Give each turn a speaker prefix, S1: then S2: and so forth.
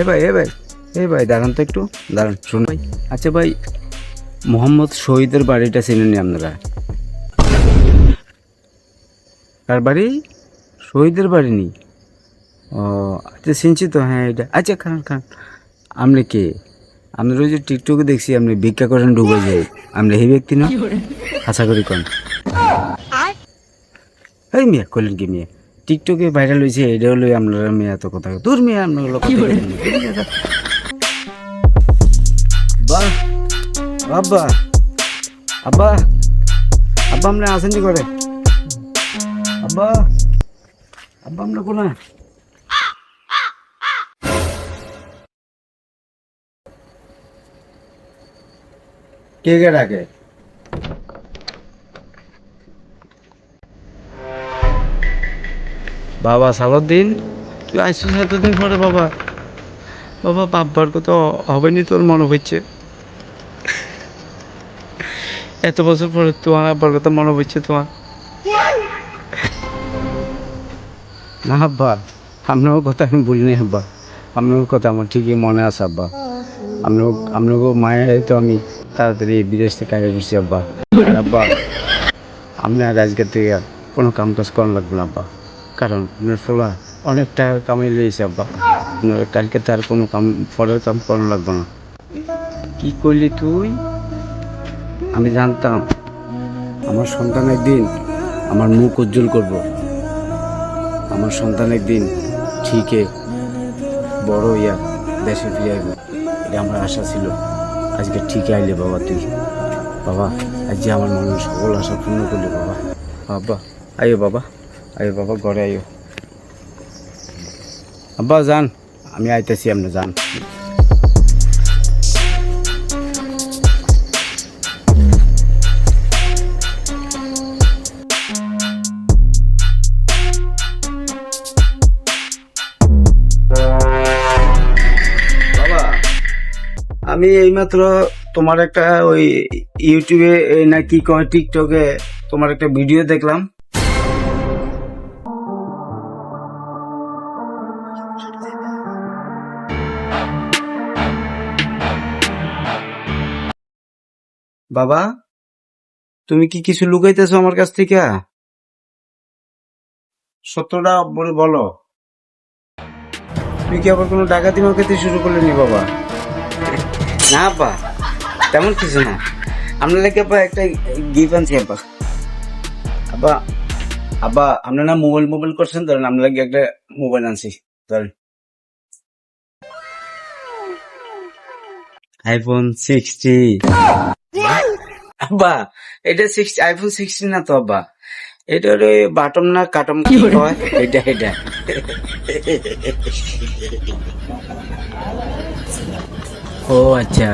S1: এ ভাই এ ভাই এ ভাই দাঁড়ান তো একটু। দাঁড়ান শুন ভাই আচ্ছা ভাই মোহাম্মদ শহীদের বাড়িটা চিনেননি আপনারা? কার বাড়ি? শহীদের বাড়ি নি? ও আচ্ছা চিনছি তো হ্যাঁ এটা। আচ্ছা খান খান। আপনি কে? আপনার ওই যে টিকটকে দেখছি আপনি ভিক্ষা করেন ডুবে যায়। আপনি এই ব্যক্তি না? আশা করি কন। এই মিয়া কইলেন কি মিয়া? টিকটকে ভাইরাল হয়েছে এটা হলো আপনারা মেয়ে এত কথা। দূর মেয়ে আপনার লোক আব্বা আব্বা আব্বা আপনি আসেন কি করে আব্বা আব্বা আমরা কোনা কে কে ডাকে?
S2: বাবা, সালাউদ্দিন, তুই আইসিস এতদিন পরে বাবা। বাবা বাব্বার কথা হবে নি তোর মনে হচ্ছে এত বছর পরে তোমার আব্বার কথা মনে হচ্ছে তোমার?
S1: না আব্বা আপনার কথা আমি বলিনি আব্বা। আপনার কথা আমার ঠিকই মনে আছে আব্বা। আপনার আপনার মায়ের তো আমি তাড়াতাড়ি বিদেশ থেকে আগে গেছি আব্বা। আব্বা আপনি আর আজকের থেকে কোনো কাম কাজ করা লাগবে না আব্বা। কারণ আপনার অনেক টাকা কামাই লইছে আব্বা। কালকে তার কোনো কাম পরের কাম করা লাগবে না। কি করলি তুই? আমি জানতাম, আমার সন্তান একদিন আমার মুখ উজ্জ্বল করব। আমার সন্তান একদিন ঠিকই বড় ইয়া দেশে ফিরে আইব এটা আমার আশা ছিল। আজকে ঠিকই আইলে বাবা তুই। বাবা, আজ যে আমার মনের সকল আশা পূর্ণ করলি বাবা। বাবা আইও বাবা। আইও বাবা, ঘরে আইও আব্বা, যান। আমি আইতেছি আপনি, যান। আমি এইমাত্র তোমার একটা ওই ইউটিউবে না কি কয় টিকটকে তোমার একটা ভিডিও দেখলাম। বাবা তুমি কি কিছু লুকাইতেছো আমার কাছ থেকে? সত্যটা বলে বলো। তুই কি আবার কোনো ডাকাতি মাকাতি শুরু করলে নি বাবা? না বা তেমন কিছু না। আপনার লাগে আপা একটা গিফট আনছি আপা। আপা আব্বা আপনার না মোবাইল মোবাইল করছেন ধরেন আপনার লাগে একটা মোবাইল আনছি ধরেন। আইফোন সিক্সটি আব্বা এটা সিক্স আইফোন সিক্সটিন না তো আব্বা? এটা ওই বাটম না কাটম কি হয় এটা এটা। ও আচ্ছা।